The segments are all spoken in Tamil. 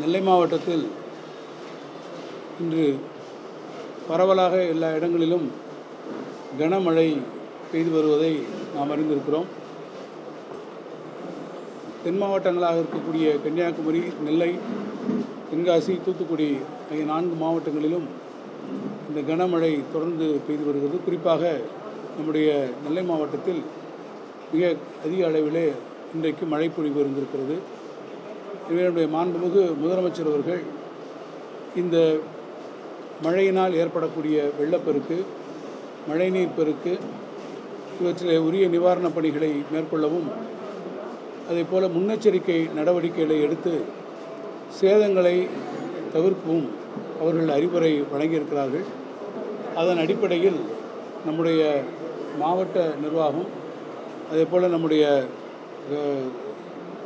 நெல்லை மாவட்டத்தில் இன்று பரவலாக எல்லா இடங்களிலும் கனமழை பெய்து வருவதை நாம் அறிந்திருக்கிறோம். தென் மாவட்டங்களாக இருக்கக்கூடிய கன்னியாகுமரி நெல்லை தென்காசி தூத்துக்குடி ஆகிய நான்கு மாவட்டங்களிலும் இந்த கனமழை தொடர்ந்து பெய்து வருகிறது. குறிப்பாக நம்முடைய நெல்லை மாவட்டத்தில் மிக அதிக அளவிலே இன்றைக்கு மழை பொழிவு இருந்திருக்கிறது. எனவே நம்முடைய மாண்புமிகு முதலமைச்சர் அவர்கள் இந்த மழையினால் ஏற்படக்கூடிய வெள்ளப்பெருக்கு மழைநீர் பெருக்கு இவற்றிலே உரிய நிவாரணப் பணிகளை மேற்கொள்ளவும் அதே போல் முன்னெச்சரிக்கை நடவடிக்கைகளை எடுத்து சேதங்களை தவிர்க்கவும் அவர்கள் அறிவுரை வழங்கியிருக்கிறார்கள். அதன் அடிப்படையில் நம்முடைய மாவட்ட நிர்வாகம் அதே போல் நம்முடைய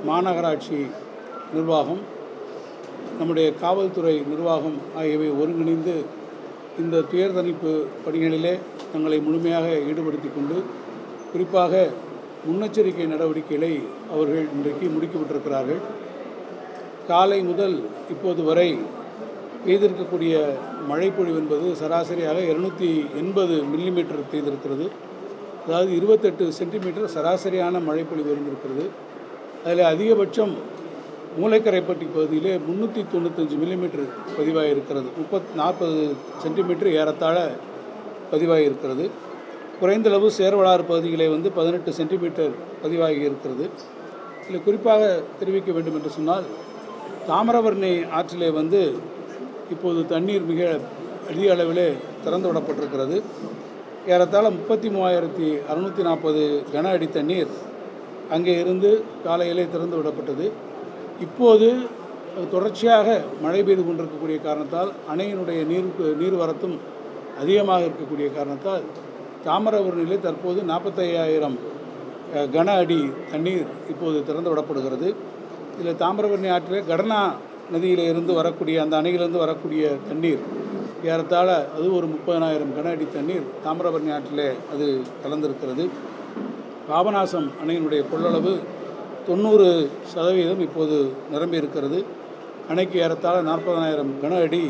மாநகராட்சி நிர்வாகம் நம்முடைய காவல்துறை நிர்வாகம் ஆகியவை ஒருங்கிணைந்து இந்த துயர் தணிப்பு பணிகளிலே தங்களை முழுமையாக ஈடுபடுத்தி கொண்டு குறிப்பாக முன்னெச்சரிக்கை நடவடிக்கைகளை அவர்கள் இன்றைக்கு முடுக்கிவிட்டிருக்கிறார்கள். காலை முதல் இப்போது வரை பெய்திருக்கக்கூடிய மழைப்பொழிவு என்பது சராசரியாக இருநூற்றி எண்பது மில்லிமீட்டர் பெய்திருக்கிறது. அதாவது இருபத்தெட்டு சென்டிமீட்டர் சராசரியான மழைப்பொழிவு இருந்திருக்கிறது. அதில் அதிகபட்சம் மூளைக்கரைப்பட்டி பகுதியிலே முந்நூற்றி தொண்ணூத்தஞ்சு மில்லிமீட்டர் பதிவாகியிருக்கிறது முப்பத் நாற்பது சென்டிமீட்டர் ஏறத்தாழ பதிவாகியிருக்கிறது குறைந்தளவு சேர்வலாறு பகுதிகளை வந்து பதினெட்டு சென்டிமீட்டர் பதிவாகி இருக்கிறது இதில் குறிப்பாக தெரிவிக்க வேண்டும் என்று சொன்னால் தாமிரபரணி ஆற்றிலே வந்து இப்போது தண்ணீர் மிக அதிக அளவிலே திறந்து விடப்பட்டிருக்கிறது. ஏறத்தாழ முப்பத்தி மூவாயிரத்தி அறுநூற்றி நாற்பது கன அடி தண்ணீர் அங்கே இருந்து காலையிலே திறந்து விடப்பட்டது. இப்போது தொடர்ச்சியாக மழை பெய்து கொண்டிருக்கக்கூடிய காரணத்தால் அணையினுடைய நீர் நீர்வரத்தும் அதிகமாக இருக்கக்கூடிய காரணத்தால் தாமிரபரணியிலே தற்போது நாற்பத்தையாயிரம் கன அடி தண்ணீர் இப்போது திறந்து விடப்படுகிறது. இதில் தாமிரபரணி ஆற்றிலே கடனா நதியிலிருந்து வரக்கூடிய அந்த அணையிலிருந்து வரக்கூடிய தண்ணீர் ஏறத்தாழ அது ஒரு முப்பதனாயிரம் கன அடி தண்ணீர் தாமிரபரணி ஆற்றிலே அது கலந்திருக்கிறது. பாபநாசம் அணையினுடைய கொள்ளளவு தொண்ணூறு சதவீதம் இப்போது நிரம்பி இருக்கிறது. அணைக்கு ஏறத்தாழ நாற்பதனாயிரம் கன அடி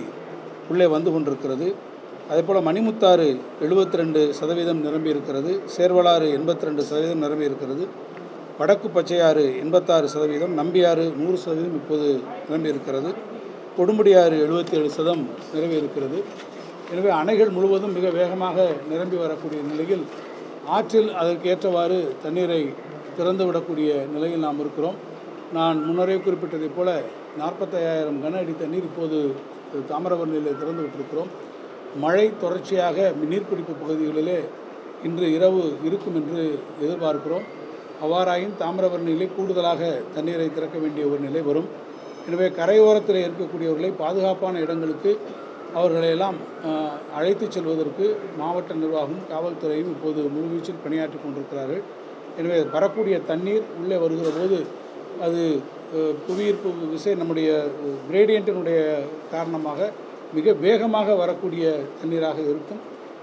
உள்ளே வந்து கொண்டிருக்கிறது. அதேபோல் மணிமுத்தாறு எழுபத்தி ரெண்டு சதவீதம் நிரம்பி இருக்கிறது. சேர்வலாறு எண்பத்தி ரெண்டு சதவீதம் நிரம்பி இருக்கிறது. வடக்கு பச்சையாறு எண்பத்தாறு சதவீதம் நம்பியாறு நூறு சதவீதம் இப்போது நிரம்பி இருக்கிறது. கொடுமுடியாறு எழுபத்தி ஏழு சதம் நிரம்பி இருக்கிறது. எனவே அணைகள் முழுவதும் மிக வேகமாக நிரம்பி வரக்கூடிய நிலையில் ஆற்றில் அதற்கு ஏற்றவாறு தண்ணீரை திறந்து விடக்கூடிய நிலையில் நாம் இருக்கிறோம். நான் முன்னரே குறிப்பிட்டதைப் போல நாற்பத்தையாயிரம் கன அடி தண்ணீர் இப்போது தாமிரபரணியில் திறந்து விட்டிருக்கிறோம் மழை தொடர்ச்சியாக நீர்பிடிப்பு பகுதிகளிலே இன்று இரவு இருக்கும் என்று எதிர்பார்க்கிறோம். அவ்வாறாயின் தாமிரபரணியிலே கூடுதலாக தண்ணீரை திறக்க வேண்டிய ஒரு நிலை வரும். எனவே கரையோரத்தில் இருக்கக்கூடியவர்களை பாதுகாப்பான இடங்களுக்கு அவர்களையெல்லாம் அழைத்துச் செல்வதற்கு மாவட்ட நிர்வாகம் காவல்துறையும் இப்போது முழுவீச்சில் பணியாற்றி கொண்டிருக்கிறார்கள். எனவே வரக்கூடிய தண்ணீர் உள்ளே வருகிற போது அது புவியீர்ப்பு விசை நம்முடைய கிரேடியண்ட்டினுடைய காரணமாக மிக வேகமாக வரக்கூடிய தண்ணீராக இருக்கும்.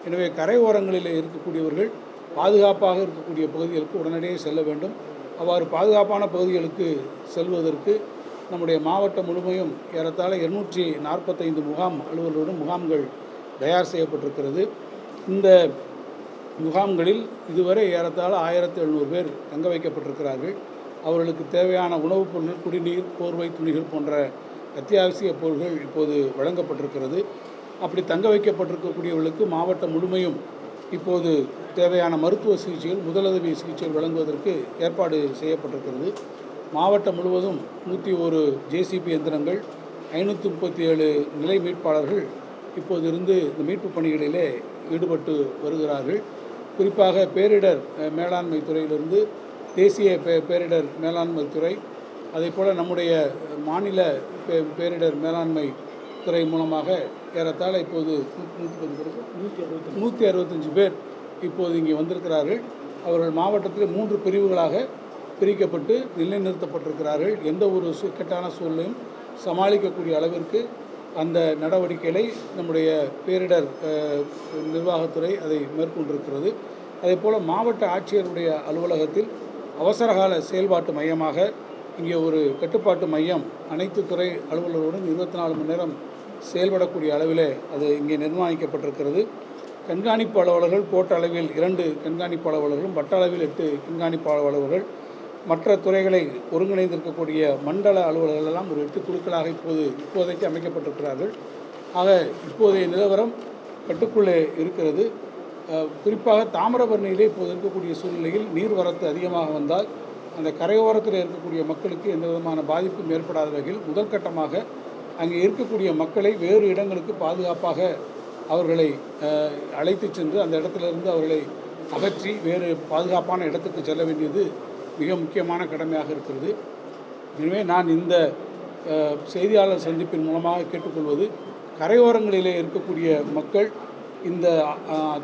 எனவே கரையோரங்களில் இருக்கக்கூடியவர்கள் பாதுகாப்பாக இருக்கக்கூடிய பகுதிகளுக்கு உடனடியே செல்ல வேண்டும். அவ்வாறு பாதுகாப்பான பகுதிகளுக்கு செல்வதற்கு நம்முடைய மாவட்டம் முழுமையும் ஏறத்தாழ இருநூற்றி நாற்பத்தைந்து முகாம் அலுவலருடன் முகாம்கள் தயார் செய்யப்பட்டிருக்கிறது. இந்த முகாம்களில் இதுவரை ஏறத்தாழ ஆயிரத்தி எழுநூறு பேர் தங்க வைக்கப்பட்டிருக்கிறார்கள். அவர்களுக்கு தேவையான உணவுப் பொருள் குடிநீர் போர்வை துணிகள் போன்ற அத்தியாவசிய பொருள்கள் இப்போது வழங்கப்பட்டிருக்கிறது. அப்படி தங்க வைக்கப்பட்டிருக்கக்கூடியவர்களுக்கு மாவட்டம் முழுமையும் இப்போது தேவையான மருத்துவ சிகிச்சைகள் முதலுதவி சிகிச்சைகள் வழங்குவதற்கு ஏற்பாடு செய்யப்பட்டிருக்கிறது. மாவட்டம் முழுவதும் நூற்றி ஒரு ஜேசிபி எந்திரங்கள் ஐநூற்றி முப்பத்தி ஏழு நிலை மீட்பாளர்கள் இப்போது இருந்து இந்த மீட்பு பணிகளிலே ஈடுபட்டு வருகிறார்கள். குறிப்பாக பேரிடர் மேலாண்மை துறையிலிருந்து தேசிய பே பேரிடர் மேலாண்மை துறை அதே போல் நம்முடைய மாநில பே பேரிடர் மேலாண்மை துறை மூலமாக ஏறத்தாழ இப்போது நூற்றி அறுபத்தஞ்சு பேர் இப்போது இங்கே வந்திருக்கிறார்கள். அவர்கள் மாவட்டத்தில் மூன்று பிரிவுகளாக பிரிக்கப்பட்டு நிலைநிறுத்தப்பட்டிருக்கிறார்கள். எந்த ஒரு சு சூழ்நிலையும் சூழலையும் சமாளிக்கக்கூடிய அளவிற்கு அந்த நடவடிக்கைகளை நம்முடைய பேரிடர் நிர்வாகத்துறை அதை மேற்கொண்டிருக்கிறது. அதே போல் மாவட்ட ஆட்சியருடைய அலுவலகத்தில் அவசரகால செயல்பாட்டு மையமாக இங்கே ஒரு கட்டுப்பாட்டு மையம் அனைத்து துறை அலுவலர்களுடன் இருபத்தி நாலு மணி நேரம் செயல்படக்கூடிய அளவிலே அது இங்கே நிர்மாணிக்கப்பட்டிருக்கிறது. கண்காணிப்பு அலுவலர்கள் கோட்ட அளவில் இரண்டு கண்காணிப்பு அலுவலர்களும் வட்ட அளவில் எட்டு கண்காணிப்பு அலுவலர்கள் மற்ற துறைகளை ஒருங்கிணைந்திருக்கக்கூடிய மண்டல அலுவலர்கள் எல்லாம் ஒரு எட்டு குழுக்களாக இப்போது இப்போதைக்கு அமைக்கப்பட்டிருக்கிறார்கள். ஆக இப்போதைய நிலவரம் கட்டுக்குள்ளே இருக்கிறது. குறிப்பாக தாமிரபரணியிலே இப்போது இருக்கக்கூடிய சூழ்நிலையில் நீர்வரத்து அதிகமாக வந்தால் அந்த கரையோரத்தில் இருக்கக்கூடிய மக்களுக்கு எந்த விதமான பாதிப்பும் ஏற்படாத வகையில் முதற்கட்டமாக அங்கே இருக்கக்கூடிய மக்களை வேறு இடங்களுக்கு பாதுகாப்பாக அவர்களை அழைத்து அழைத்துச் சென்று அந்த இடத்திலிருந்து அவர்களை அகற்றி வேறு பாதுகாப்பான இடத்துக்கு செல்ல வேண்டியது மிக முக்கியமான கடமையாக இருக்கிறது. எனவே நான் இந்த செய்தியாளர் சந்திப்பின் மூலமாக கேட்டுக்கொள்வது கரையோரங்களிலே இருக்கக்கூடிய மக்கள் இந்த அஹ்,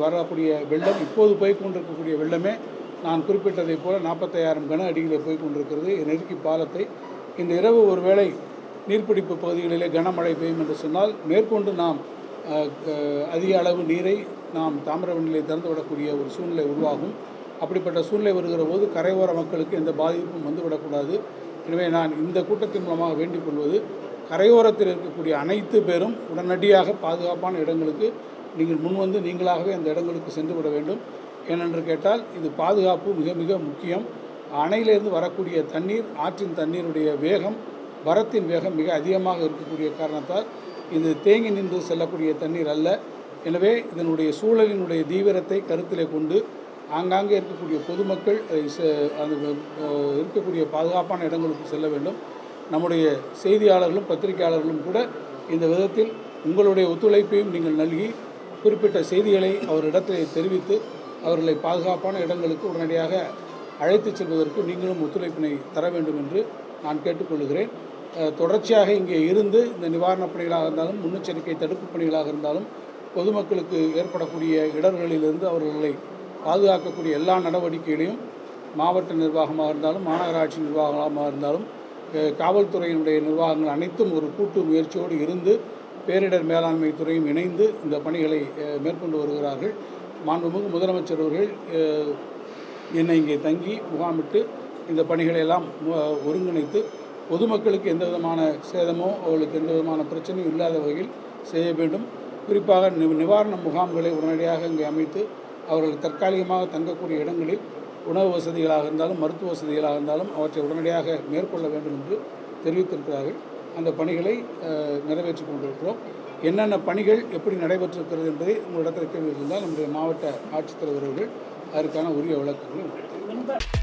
வரக்கூடிய வெள்ளம் இப்போது போய் கொண்டிருக்கக்கூடிய வெள்ளமே நான் குறிப்பிட்டதைப் போல் நாற்பத்தையாயிரம் கன அடியிலே போய் கொண்டிருக்கிறது. நெருக்கி பாலத்தை இந்த இரவு ஒருவேளை நீர்பிடிப்பு பகுதிகளிலே கனமழை பெய்யும் என்று சொன்னால் மேற்கொண்டு நாம் அதிக அளவு நீரை நாம் தாமிரவர்ணிலே திறந்து விடக்கூடிய ஒரு சூழ்நிலை உருவாகும். அப்படிப்பட்ட சூழ்நிலை வருகிற போது கரையோர மக்களுக்கு எந்த பாதிப்பும் வந்துவிடக்கூடாது. எனவே நான் இந்த கூட்டத்தின் மூலமாக வேண்டிக் கொள்வது கரையோரத்தில் இருக்கக்கூடிய அனைத்து பேரும் உடனடியாக பாதுகாப்பான இடங்களுக்கு நீங்கள் முன்வந்து நீங்களாகவே அந்த இடங்களுக்கு சென்று விட வேண்டும். ஏனென்று கேட்டால் இது பாதுகாப்பு மிக மிக முக்கியம். அணையிலிருந்து வரக்கூடிய தண்ணீர் ஆற்றின் தண்ணீருடைய வேகம் வரத்தின் வேகம் மிக அதிகமாக இருக்கக்கூடிய காரணத்தால் இது தேங்கி நின்று செல்லக்கூடிய தண்ணீர் அல்ல. எனவே இதனுடைய சூழலினுடைய தீவிரத்தை கருத்திலே கொண்டு ஆங்காங்கே இருக்கக்கூடிய பொதுமக்கள் அந்த இருக்கக்கூடிய பாதுகாப்பான இடங்களுக்கு செல்ல வேண்டும். நம்முடைய செய்தியாளர்களும் பத்திரிகையாளர்களும் கூட இந்த விதத்தில் உங்களுடைய ஒத்துழைப்பையும் நீங்கள் நல்கி குறிப்பிட்ட செய்திகளை அவரிடத்தில் தெரிவித்து அவர்களை பாதுகாப்பான இடங்களுக்கு உடனடியாக அழைத்துச் செல்வதற்கு நீங்களும் ஒத்துழைப்பினை தர வேண்டும் என்று நான் கேட்டுக்கொள்கிறேன். தொடர்ச்சியாக இங்கே இருந்து இந்த நிவாரணப் பணிகளாக இருந்தாலும் முன்னெச்சரிக்கை தடுப்பு பணிகளாக இருந்தாலும் பொதுமக்களுக்கு ஏற்படக்கூடிய இடர்களிலிருந்து அவர்களை பாதுகாக்கக்கூடிய எல்லா நடவடிக்கைகளையும் மாவட்ட நிர்வாகமாக இருந்தாலும் மாநகராட்சி நிர்வாகமாக இருந்தாலும் காவல்துறையினுடைய நிர்வாகங்கள் அனைத்தும் ஒரு கூட்டு முயற்சியோடு இருந்து பேரிடர் மேலாண்மை துறையும் இணைந்து இந்த பணிகளை மேற்கொண்டு வருகிறார்கள். மாண்புமிகு முதலமைச்சர் அவர்கள் என்னை இங்கே தங்கி முகாமிட்டு இந்த பணிகளை எல்லாம் ஒருங்கிணைத்து பொதுமக்களுக்கு எந்த விதமான சேதமோ அவர்களுக்கு எந்த விதமான பிரச்சனையும் இல்லாத வகையில் செய்ய வேண்டும். குறிப்பாக நி- நிவாரண முகாம்களை உடனடியாக இங்கே அமைத்து அவர்கள் தற்காலிகமாக தங்கக்கூடிய இடங்களில் உணவு வசதிகளாக இருந்தாலும் மருத்துவ வசதிகளாக இருந்தாலும் அவற்றை உடனடியாக மேற்கொள்ள வேண்டும் என்று தெரிவித்திருக்கிறார்கள். அந்த பணிகளை நிறைவேற்றி நிறைவேற்றிக் கொண்டிருக்கிறோம். என்னென்ன பணிகள் எப்படி நடைபெற்றிருக்கிறது என்பதை உங்களிடத்தில் கேள்வி இருந்தால் நம்முடைய மாவட்ட ஆட்சித்தலைவர்கள் அதற்கான உரிய விளக்கங்களை